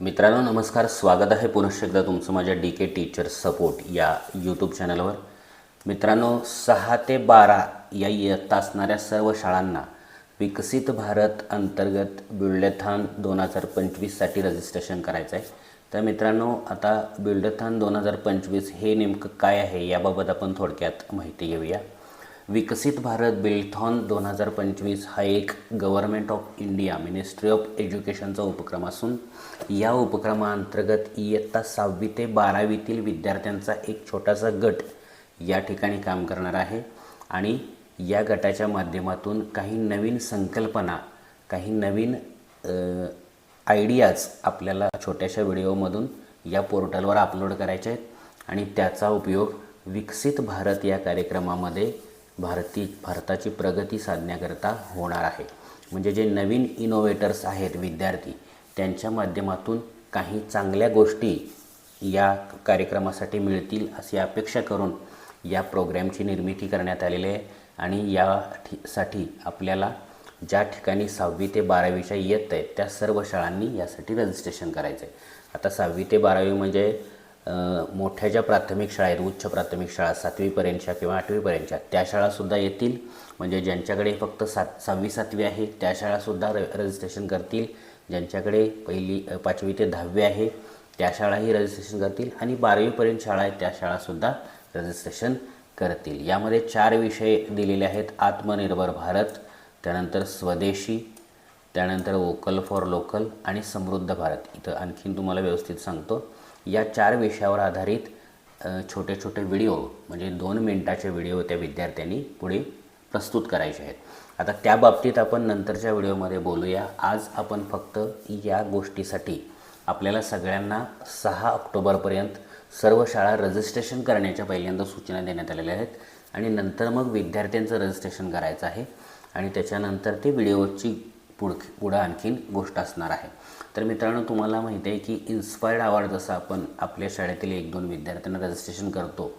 मित्रांनो नमस्कार. स्वागत आहे पुनश्च एकदा तुमचं माझ्या डी के टीचर सपोर्ट या यूट्यूब चॅनलवर मित्रांनो सहा ते बारा या इयत्ता असणाऱ्या सर्व शाळांना विकसित भारत अंतर्गत बिल्डेथान दोन हजार पंचवीससाठी रजिस्ट्रेशन करायचं आहे. तर मित्रांनो आता बिल्डेथान दोन हजार पंचवीस हे नेमकं काय आहे याबाबत आपण थोडक्यात माहिती घेऊया. विकसित भारत बिल्थॉन दोन हजार पंचवीस हा एक government of India ministry of एज्युकेशनचा उपक्रम असून या उपक्रमाअंतर्गत इयत्ता सहावी ते बारावीतील विद्यार्थ्यांचा एक छोटासा गट या ठिकाणी काम करणार आहे आणि या गटाच्या माध्यमातून काही नवीन संकल्पना काही नवीन आयडियाज आपल्याला छोट्याशा व्हिडिओमधून या पोर्टलवर अपलोड करायचे आहेत आणि त्याचा उपयोग विकसित भारत या कार्यक्रमामध्ये भारती भारताची प्रगती साधण्याकरता होणार आहे. म्हणजे जे नवीन इनोव्हेटर्स आहेत विद्यार्थी त्यांच्या माध्यमातून काही चांगल्या गोष्टी या कार्यक्रमासाठी मिळतील अशी अपेक्षा करून या प्रोग्रॅमची निर्मिती करण्यात आलेली आहे. आणि या साठी आपल्याला ज्या ठिकाणी सहावी ते बारावीच्या येत आहेत त्या सर्व शाळांनी यासाठी रजिस्ट्रेशन करायचं आहे आता सहावी ते बारावी म्हणजे मोठ्या ज्या प्राथमिक शाळा आहेत उच्च प्राथमिक शाळा सातवीपर्यंतच्या किंवा आठवीपर्यंतच्या त्या शाळासुद्धा येतील. म्हणजे ज्यांच्याकडे फक्त सात सहावी सातवी आहे त्या शाळासुद्धा र रजिस्ट्रेशन करतील. ज्यांच्याकडे पहिली पाचवी ते दहावी आहे त्या शाळाही रजिस्ट्रेशन करतील. आणि बारावीपर्यंत शाळा आहेत त्या शाळासुद्धा रजिस्ट्रेशन करतील. यामध्ये चार विषय दिलेले आहेत आत्मनिर्भर भारत त्यानंतर स्वदेशी त्यानंतर वोकल फॉर लोकल आणि समृद्ध भारत. इथं आणखीन तुम्हाला व्यवस्थित सांगतो. या चार विषयावर आधारित छोटे छोटे व्हिडिओ म्हणजे दोन मिनटाचे व्हिडिओ त्या विद्यार्थ्यांनी पुढे प्रस्तुत करायचे आहेत. आता त्या बाबतीत आपण नंतरच्या व्हिडिओमध्ये बोलूया. आज आपण फक्त या गोष्टीसाठी आपल्याला सगळ्यांना सहा ऑक्टोबरपर्यंत सर्व शाळा रजिस्ट्रेशन करण्याच्या पहिल्यांदा सूचना देण्यात आलेल्या आहेत आणि नंतर मग विद्यार्थ्यांचं रजिस्ट्रेशन करायचं आहे आणि त्याच्यानंतर ते व्हिडिओची पुढ पुढं आणखीन गोष्ट असणार आहे. तर मित्रांनो तुम्हाला माहिती आहे की इन्स्पायर्ड अवॉर्ड जसं आपण आपल्या शाळेतील एक दोन विद्यार्थ्यांना रजिस्ट्रेशन करतो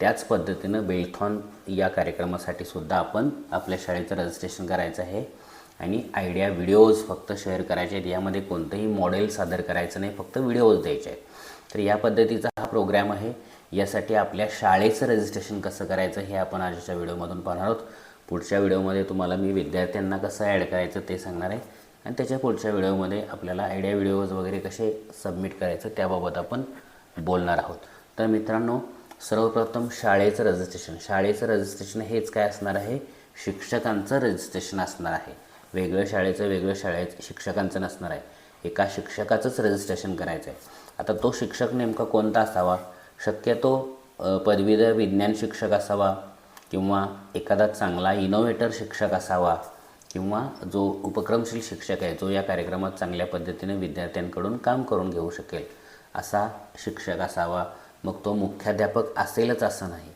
त्याच पद्धतीनं बेलथॉन या कार्यक्रमासाठी सुद्धा आपण आपल्या शाळेचं रजिस्ट्रेशन करायचं आहे. आणि आयडिया व्हिडिओज फक्त शेअर करायचे आहेत. यामध्ये कोणतंही मॉडेल सादर करायचं नाही फक्त व्हिडिओज द्यायचे आहेत. तर या पद्धतीचा हा प्रोग्रॅम आहे. यासाठी आपल्या शाळेचं रजिस्ट्रेशन कसं करायचं हे आपण आजच्या व्हिडिओमधून पाहणार आहोत. पुढच्या व्हिडिओमध्ये तुम्हाला मी विद्यार्थ्यांना कसं ॲड करायचं ते सांगणार आहे. आणि त्याच्या पुढच्या व्हिडिओमध्ये आपल्याला आयडिया व्हिडिओज वगैरे कसे सबमिट करायचं त्याबाबत आपण बोलणार आहोत. तर मित्रांनो सर्वप्रथम शाळेचं रजिस्ट्रेशन. शाळेचं रजिस्ट्रेशन हेच काय असणार आहे? शिक्षकांचं रजिस्ट्रेशन असणार आहे. वेगळं शाळेचं वेगळं शाळेचं शिक्षकांचं नसणार आहे. एका शिक्षकाचंच रजिस्ट्रेशन करायचं आहे आता तो शिक्षक नेमका कोणता असावा? शक्यतो पदवीधर विज्ञान शिक्षक असावा किंवा एखादा चांगला इनोव्हेटर शिक्षक असावा किंवा जो उपक्रमशील शिक्षक आहे जो या कार्यक्रमात चांगल्या पद्धतीने विद्यार्थ्यांकडून काम करून घेऊ शकेल असा शिक्षक असावा. मग तो मुख्याध्यापक असेलच असं नाही.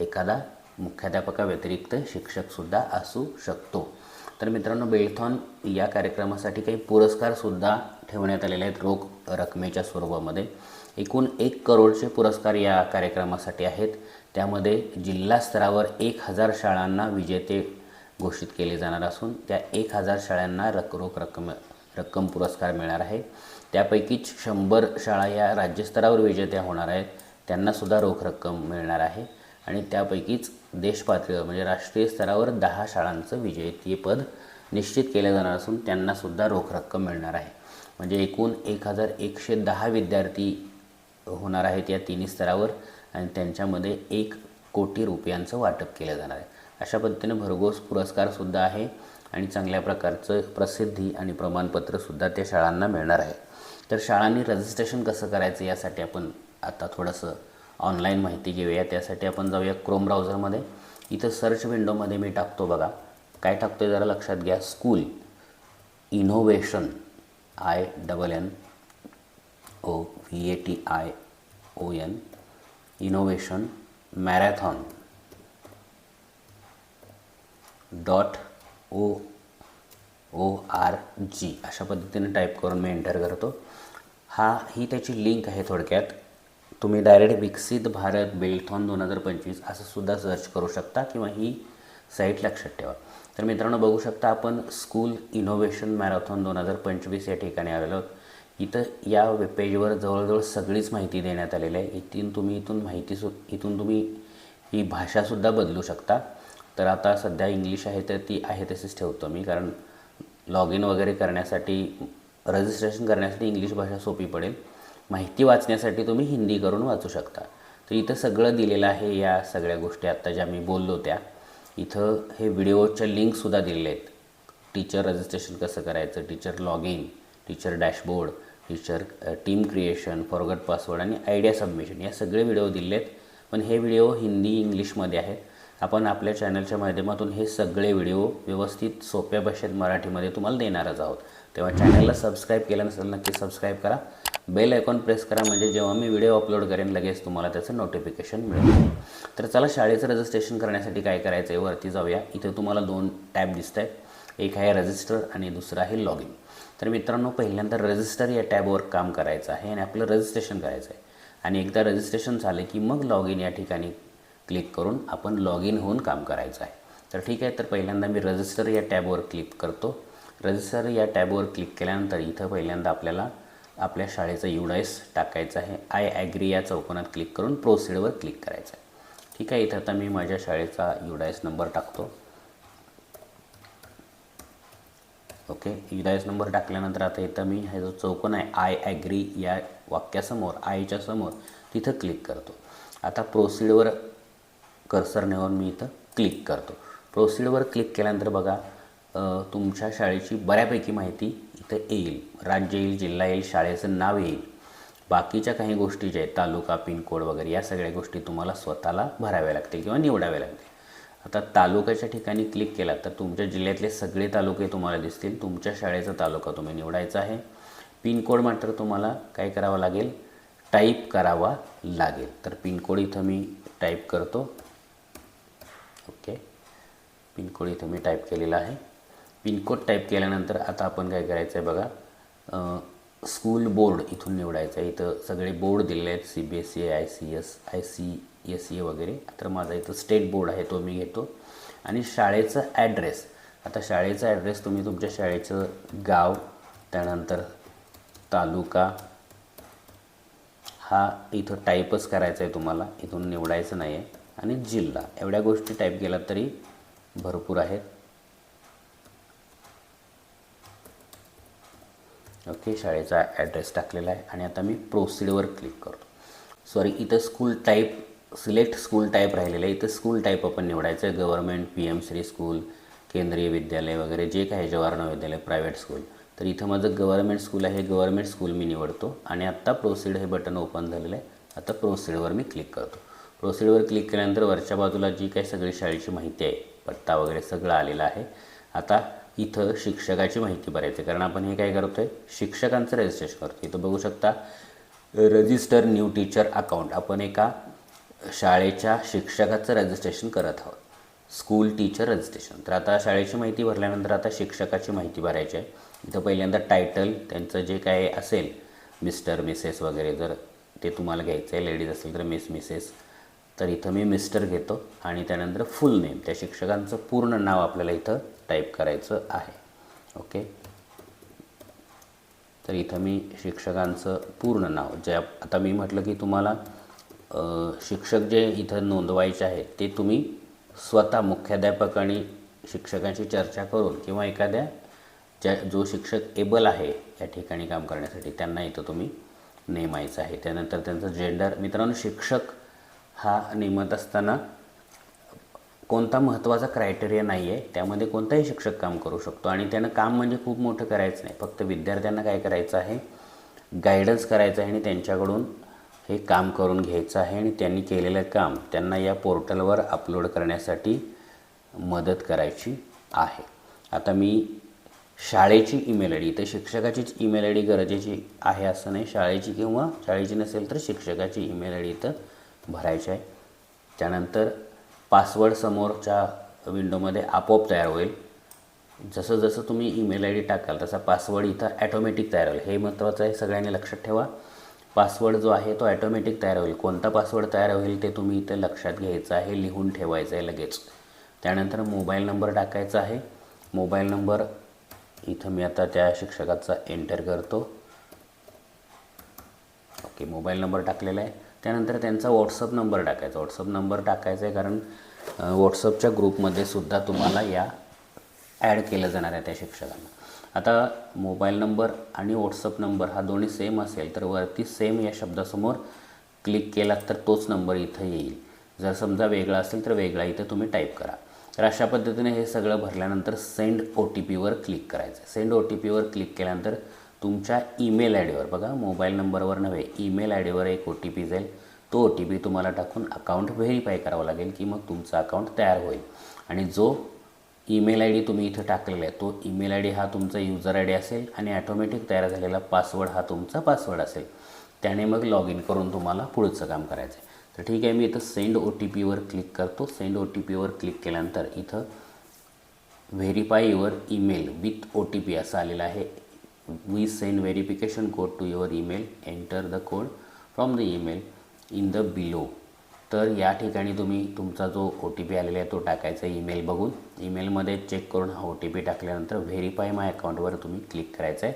एखादा मुख्याध्यापकाव्यतिरिक्त शिक्षकसुद्धा असू शकतो. तर मित्रांनो बेलथॉन या कार्यक्रमासाठी काही पुरस्कारसुद्धा ठेवण्यात आलेले आहेत रोख रकमेच्या स्वरूपामध्ये. एकूण एक करोडचे पुरस्कार या कार्यक्रमासाठी आहेत. त्यामध्ये जिल्हा स्तरावर एक हजार शाळांना विजेते घोषित केले जाणार असून त्या एक हजार शाळांना रक रोख रक्कम रक्कम पुरस्कार मिळणार आहे. त्यापैकीच शंभर शाळा या राज्यस्तरावर विजेत्या होणार आहेत. त्यांनासुद्धा रोख रक्कम मिळणार आहे. आणि त्यापैकीच देशपातळीवर म्हणजे राष्ट्रीय स्तरावर दहा शाळांचं विजेतेपद निश्चित केलं जाणार असून त्यांनासुद्धा रोख रक्कम मिळणार आहे. म्हणजे एकूण एक हजार एकशे दहा विद्यार्थी होणार आहेत या तिन्ही स्तरावर. आणि त्यांच्यामध्ये एक कोटी रुपयांचं वाटप केलं जाणार आहे. अशा पद्धतीने भरघोस पुरस्कारसुद्धा आहे आणि चांगल्या प्रकारचं प्रसिद्धी आणि प्रमाणपत्रसुद्धा त्या शाळांना मिळणार आहे. तर शाळांनी रजिस्ट्रेशन कसं करायचं यासाठी आपण आता थोडंसं ऑनलाईन माहिती घेऊया त्यासाठी आपण जाऊया क्रोम ब्राउझरमध्ये इथं सर्च विंडोमध्ये मी टाकतो बघा. काय टाकतो जरा लक्षात घ्या. School innovation I double N O V A T I O N innovation marathon dot O O R G अशा पद्धतीने टाईप करून मी एंटर करतो. हा ही त्याची लिंक आहे थोडक्यात. तुम्ही डायरेक्ट विकसित भारत बेल्थॉन दोन हजार पंचवीस असं सुद्धा सर्च करू शकता किंवा ही साईट लक्षात ठेवा. तर मित्रांनो बघू शकता आपण स्कूल इनोव्हेशन मॅरेथॉन दोन हजार पंचवीस या ठिकाणी आलेलो आहोत. इथं या वेबपेजवर जवळजवळ सगळीच माहिती देण्यात आलेली आहे. इथून तुम्ही इथून माहिती सु इथून तुम्ही ही भाषासुद्धा बदलू शकता. तर आता सध्या इंग्लिश आहे तर ती आहे तशीच ठेवतो मी कारण लॉग इन वगैरे करण्यासाठी रजिस्ट्रेशन करण्यासाठी इंग्लिश भाषा सोपी पडेल. माहिती वाचण्यासाठी तुम्ही हिंदी करून वाचू शकता. तर इथं सगळं दिलेलं आहे या सगळ्या गोष्टी. आत्ता ज्या मी बोललो त्या इथं हे व्हिडिओच्या लिंकसुद्धा दिलेले आहेत. टीचर रजिस्ट्रेशन कसं करायचं? Teacher log in teacher dashboard teacher team creation forgot password आणि आयडिया सबमिशन या सगळे व्हिडिओ दिले आहेत पण हे व्हिडिओ हिंदी इंग्लिशमध्ये आहेत. आपण आपल्या चॅनलच्या माध्यमातून हे सगळे व्हिडिओ व्यवस्थित सोप्या भाषेत मराठीमध्ये तुम्हाला देणारच आहोत. तेव्हा चॅनलला सबस्क्राईब केलं नसेल नक्की सबस्क्राईब करा. बेल आयकॉन प्रेस करा म्हणजे जेव्हा मी व्हिडिओ अपलोड करेन लगेच तुम्हाला त्याचं नोटिफिकेशन मिळेल. तर चला शाळेचं रजिस्ट्रेशन करण्यासाठी काय करायचं आहे वरती जाऊया. इथे तुम्हाला दोन टॅब दिसत आहेत एक आहे रजिस्टर आणि दुसरं आहे लॉग इन तर मित्रांनो पहिल्यांदा रजिस्टर या टॅबवर काम करायचं आहे आणि आपलं रजिस्ट्रेशन करायचं आहे. आणि एकदा रजिस्ट्रेशन झालं की मग लॉग इन या ठिकाणी क्लिक करून आपण लॉग इन होऊन काम करायचं आहे. तर ठीक आहे तर पहिल्यांदा मी रजिस्टर या टॅबवर क्लिक करतो. रजिस्टर या टॅबवर क्लिक केल्यानंतर इथं पहिल्यांदा आपल्याला आपल्या शाळेचं युडाईस टाकायचं आहे. आय ॲग्री या चौकोनात क्लिक करून प्रोसिडवर क्लिक करायचं आहे. ठीक आहे इथं आता मी माझ्या शाळेचा युडाईस नंबर टाकतो. ओके? युदायस नंबर टाकल्यानंतर आता इथं मी हा जो चौकोन आहे आय ॲग्री या वाक्यासमोर आयच्या समोर तिथं क्लिक करतो. आता प्रोसिडवर कर्सर नेऊन मी इथं क्लिक करतो. प्रोसिडवर क्लिक केल्यानंतर बघा तुमच्या शाळेची बऱ्यापैकी माहिती इथं येईल. राज्य येईल जिल्हा येईल शाळेचं नाव येईल. बाकीच्या काही गोष्टी ज्या आहेत तालुका पिनकोड वगैरे या सगळ्या गोष्टी तुम्हाला स्वतःला भराव्या लागतील किंवा निवडाव्या लागतील. आता तालुक्याच्या ठिकाणी क्लिक केला तर तुमच्या जिल्ह्यातले सगळे तालुके तुम्हाला दिसतील. तुमच्या शाळेचा तालुका तुम्ही निवडायचा आहे. पिनकोड मात्र तुम्हाला काय करावं लागेल? टाईप करावा लागेल. तर पिनकोड इथं मी टाईप करतो. ओके. पिनकोड इथं मी टाईप केलेला आहे. पिनकोड टाईप केल्यानंतर आता आपण काय करायचं आहे बघा स्कूल बोर्ड इथून निवडायचं आहे इथं सगळे बोर्ड दिलेले आहेत. C B S C I C S I C S A वगैरे. तर माझा इथं स्टेट बोर्ड आहे तो मी घेतो. आणि शाळेचा ॲड्रेस. आता शाळेचा ॲड्रेस तुम्ही तुमच्या शाळेचं गाव त्यानंतर तालुका हा इथं टाईपच करायचा आहे तुम्हाला. इथून निवडायचं नाही आहे आणि जिल्हा. एवढ्या गोष्टी टाईप केलात तरी भरपूर आहेत. ओके शाळेचा ॲड्रेस टाकलेला आहे. आणि आता मी प्रोसिडवर क्लिक करतो. सॉरी इथं school type select school type राहिलेलं आहे. इथं स्कूल टाईप आपण निवडायचं आहे. Government P M Shri school Kendriya Vidyalaya वगैरे जे काही जवाहर विद्यालय प्रायव्हेट स्कूल. तर इथं माझं गव्हर्मेंट स्कूल आहे. गव्हर्मेंट स्कूल मी निवडतो आणि आत्ता प्रोसीड हे बटन ओपन झालेलं आहे. आता प्रोसीडवर मी क्लिक करतो. प्रोसीडवर क्लिक केल्यानंतर वरच्या बाजूला जी काही सगळी शाळेची माहिती आहे पत्ता वगैरे सगळं आलेलं आहे. आता इथं शिक्षकाची माहिती भरायची आहे. कारण आपण हे काय करतो आहे शिक्षकांचं रजिस्ट्रेशन करतो इथं बघू शकता रजिस्टर न्यू टीचर अकाउंट आपण एका शाळेच्या शिक्षकाचं रजिस्ट्रेशन करत आहोत. स्कूल टीचर रजिस्ट्रेशन तर आता शाळेची माहिती भरल्यानंतर आता शिक्षकाची माहिती भरायची आहे. इथं पहिल्यांदा टायटल त्यांचं जे काय असेल मिस्टर मिसेस वगैरे जर ते तुम्हाला घ्यायचं आहे लेडीज असेल तर मिस मिसेस तर इथं मी मिस्टर घेतो आणि त्यानंतर फुल नेम त्या शिक्षकांचं पूर्ण नाव आपल्याला इथं टाईप करायचं आहे. ओके तर इथं मी शिक्षकांचं पूर्ण नाव जे आप- आता मी म्हटलं की तुम्हाला शिक्षक जे इथं नोंदवायचे आहेत ते तुम्ही स्वतः मुख्याध्यापक आणि शिक्षकांशी चर्चा करून किंवा एखाद्या ज्या जो शिक्षक एबल आहे या ठिकाणी काम करण्यासाठी त्यांना इथं तुम्ही नेमायचं आहे. त्यानंतर त्यांचं जेंडर मित्रांनो शिक्षक हा नेमत असताना कोणता महत्त्वाचा क्रायटेरिया नाही आहे त्यामध्ये कोणताही शिक्षक काम करू शकतो. आणि त्यानं काम म्हणजे खूप मोठं करायचं नाही. फक्त विद्यार्थ्यांना काय करायचं आहे? गायडन्स करायचं आहे आणि त्यांच्याकडून हे काम करून घ्यायचं आहे आणि त्यांनी केलेलं काम त्यांना या पोर्टलवर अपलोड करण्यासाठी मदत करायची आहे. आता मी शाळेची ईमेल आय डी तर शिक्षकाचीच ईमेल आय डी गरजेची आहे असं नाही. शाळेची किंवा शाळेची नसेल तर शिक्षकाची ईमेल आय डी इथं भरायची आहे. त्यानंतर पासवर्ड समोरच्या विंडोमध्ये आपोआप तयार होईल. जसं जसं तुम्ही ईमेल आय डी टाकाल तसा पासवर्ड इथं ॲटोमॅटिक तयार होईल. हे महत्त्वाचं आहे. सगळ्यांनी लक्षात ठेवा. पासवर्ड जो आहे तो ॲटोमॅटिक तयार होईल. कोणता पासवर्ड तयार होईल ते तुम्ही इथं लक्षात घ्यायचं आहे लिहून ठेवायचं आहे लगेच. त्यानंतर मोबाईल नंबर टाकायचा आहे. मोबाईल नंबर इथं मी आता त्या शिक्षकाचा एंटर करतो. ओके मोबाईल नंबर टाकलेला आहे. त्यानंतर त्यांचा व्हॉट्सअप नंबर टाकायचा. व्हॉट्सअप नंबर टाकायचा आहे कारण व्हॉट्सअपच्या ग्रुपमध्ये सुद्धा तुम्हाला या ॲड केलं जाणार आहे त्या शिक्षकांना. आता मोबाईल नंबर आणि व्हॉट्सअप नंबर हा दोन्ही सेम असेल तर वरती सेम या शब्दासमोर क्लिक केलात तर तोच नंबर इथं येईल. जर समजा वेगळा असेल तर वेगळा इथं तुम्ही टाईप करा. तर अशा पद्धतीने हे सगळं भरल्यानंतर सेंड ओ टी पीवर क्लिक करायचं. सेंड ओ टी पीवर क्लिक केल्यानंतर तुमच्या ईमेल आय डीवर बघा मोबाईल नंबरवर नव्हे ईमेल आय डीवर एक ओ टी पी जाईल. तो ओ टी पी तुम्हाला टाकून अकाउंट व्हेरीफाय करावं लागेल की मग तुमचं अकाउंट तयार होईल. आणि जो ईमेल आय डी तुम्ही इथं टाकलेला आहे. तो ईमेल आय डी हा तुमचा युजर आय डी असेल आणि ॲटोमॅटिक तयार झालेला पासवर्ड हा तुमचा पासवर्ड असेल. त्याने मग लॉग इन करून तुम्हाला पुढचं काम करायचं आहे. तर ठीक आहे मी इथं सेंड ओ टी पीवर क्लिक करतो. सेंड ओ टी पीवर क्लिक केल्यानंतर इथं verify your email with O T P असं आलेलं आहे. We send verification code to your email enter the code from the email in the below तर या ठिकाणी तुम्ही तुमचा जो ओ टी पी आलेला आहे तो टाकायचा ईमेल बघून. ईमेलमध्ये चेक करून हा ओ टी पी टाकल्यानंतर व्हेरीफाय माय अकाउंटवर तुम्ही क्लिक करायचं आहे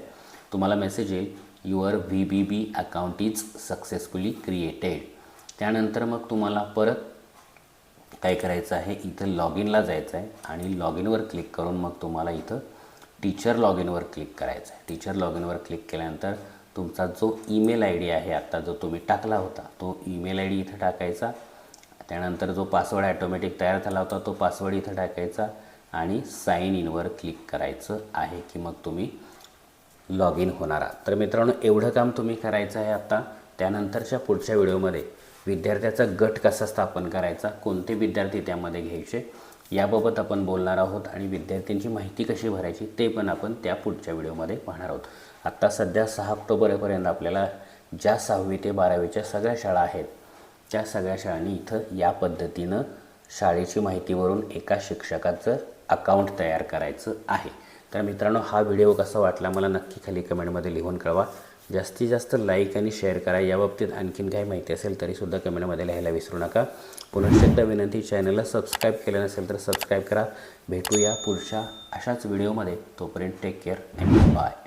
तुम्हाला मेसेज येईल your V B B account is successfully created. त्यानंतर मग तुम्हाला परत काय करायचं आहे इथं लॉग इनला जायचं आहे आणि लॉग इनवर क्लिक करून मग तुम्हाला इथं टीचर लॉग इनवर क्लिक करायचं आहे टीचर लॉग इनवर क्लिक केल्यानंतर तुमचा जो ईमेल आय डी आहे आत्ता जो तुम्ही टाकला होता तो ईमेल आय डी इथं टाकायचा. त्यानंतर जो पासवर्ड ॲटोमॅटिक तयार झाला होता तो पासवर्ड इथं टाकायचा आणि साईन इनवर क्लिक करायचं आहे की मग तुम्ही लॉग इन होणार आहात. तर मित्रांनो एवढं काम तुम्ही करायचं आहे आत्ता त्यानंतरच्या पुढच्या व्हिडिओमध्ये विद्यार्थ्याचा गट कसा स्थापन करायचा कोणते विद्यार्थी त्यामध्ये घ्यायचे याबाबत आपण बोलणार आहोत आणि विद्यार्थ्यांची माहिती कशी भरायची ते पण आपण त्या पुढच्या व्हिडिओमध्ये पाहणार आहोत. आत्ता सध्या सहा ऑक्टोबरपर्यंत आपल्याला ज्या सहावी ते बारावीच्या सगळ्या शाळा आहेत त्या सगळ्या शाळांनी इथं या पद्धतीनं शाळेची माहितीवरून एका शिक्षकाचं अकाउंट तयार करायचं आहे. तर मित्रांनो हा व्हिडिओ कसा वाटला मला नक्की खाली कमेंटमध्ये लिहून कळवा. जास्तीत जास्त लाईक आणि शेअर करा. याबाबतीत आणखीन काही माहिती असेल तरीसुद्धा कमेंटमध्ये लिहायला विसरू नका. पुनश्च एकदा विनंती चॅनलला सबस्क्राईब केलं नसेल तर सबस्क्राईब करा. भेटूया पुढच्या अशाच व्हिडिओमध्ये तोपर्यंत टेक केअर अँड बाय